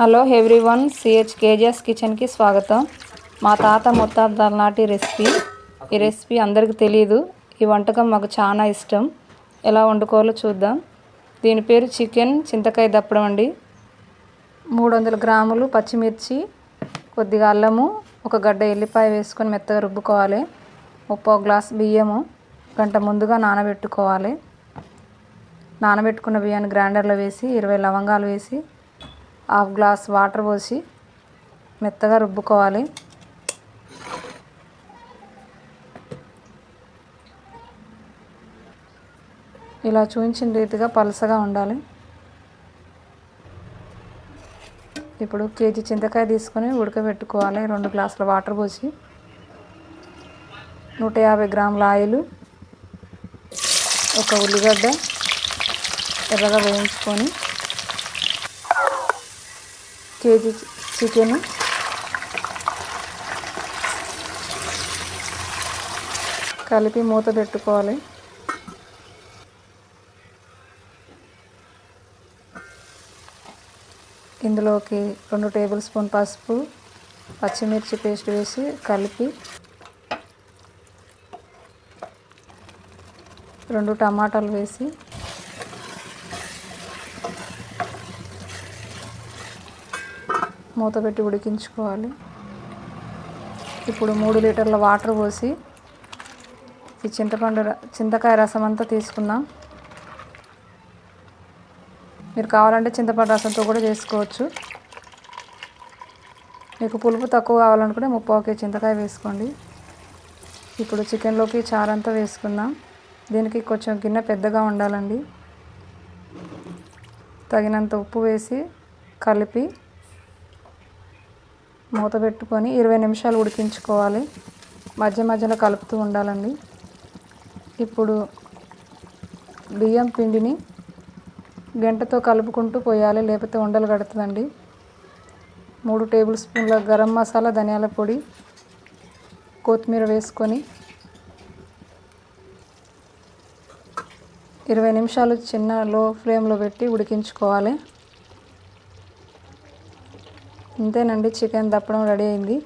Hello everyone CH KGs కిచెన్కి స్వాగతం. మా తాత ముత్తాతల నాటి రెసిపీ. ఈ రెసిపీ అందరికీ తెలియదు ఈ వంటకం మాకు చాలా ఇష్టం. ఎలా వండుకోవాలో చూద్దాం. దీని పేరు చికెన్ చింతకాయ దప్పడం అండి. మూడు వందల గ్రాములు పచ్చిమిర్చి కొద్దిగా అల్లము ఒక గడ్డ ఎల్లిపాయ వేసుకొని మెత్తగా రుబ్బుకోవాలి. ముప్పో గ్లాస్ బియ్యము గంట ముందుగా నానబెట్టుకోవాలి. నానబెట్టుకున్న బియ్యాన్ని గ్రైండర్లో వేసి ఇరవై లవంగాలు వేసి హాఫ్ గ్లాస్ వాటర్ పోసి మెత్తగా రుబ్బుకోవాలి. ఇలా చూపించిన రీతిగా పలసగా ఉండాలి. ఇప్పుడు కేజీ చింతకాయ తీసుకొని ఉడకబెట్టుకోవాలి. రెండు గ్లాసుల వాటర్ పోసి నూట యాభై గ్రాముల ఆయిల్ ఒక ఉల్లిగడ్డ ఎర్రగా వేయించుకొని కేజీ చికెన్. కలిపి మూత పెట్టుకోవాలి. ఇందులోకి రెండు టేబుల్ స్పూన్ పసుపు పచ్చిమిర్చి పేస్ట్ వేసి కలిపి రెండు టమాటాలు వేసి మూత పెట్టి ఉడికించుకోవాలి. ఇప్పుడు మూడు లీటర్ల వాటర్ పోసి ఈ చింతపండు చింతకాయ రసం అంతా తీసుకుందాం. మీరు కావాలంటే చింతపండు రసంతో కూడా చేసుకోవచ్చు. మీకు పులుపు తక్కువ కావాలనుకుంటే ముప్పావుకే చింతకాయ వేసుకోండి. ఇప్పుడు చికెన్లోకి చారంతా వేసుకుందాం. దీనికి కొంచెం గిన్నె పెద్దగా ఉండాలండి. తగినంత ఉప్పు వేసి కలిపి మూత పెట్టుకొని ఇరవై నిమిషాలు ఉడికించుకోవాలి. మధ్య మధ్యలో కలుపుతూ ఉండాలండి. ఇప్పుడు బియ్యం పిండిని గంటతో కలుపుకుంటూ పోయాలి. లేకపోతే ఉండలు కడుతుందండి. మూడు టేబుల్ స్పూన్ల గరం మసాలా ధనియాల పొడి కొత్తిమీర వేసుకొని ఇరవై నిమిషాలు చిన్న లో ఫ్లేమ్లో పెట్టి ఉడికించుకోవాలి. ఇంతేనండి చికెన్ దప్పడం రెడీ అయింది.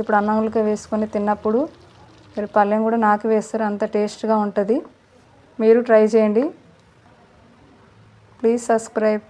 ఇప్పుడు అన్నంలోకి వేసుకొని తిన్నప్పుడు మీరు పళ్ళెం కూడా నాకు వేస్తారు అంత టేస్ట్గా ఉంటుంది. మీరు ట్రై చేయండి. Please subscribe.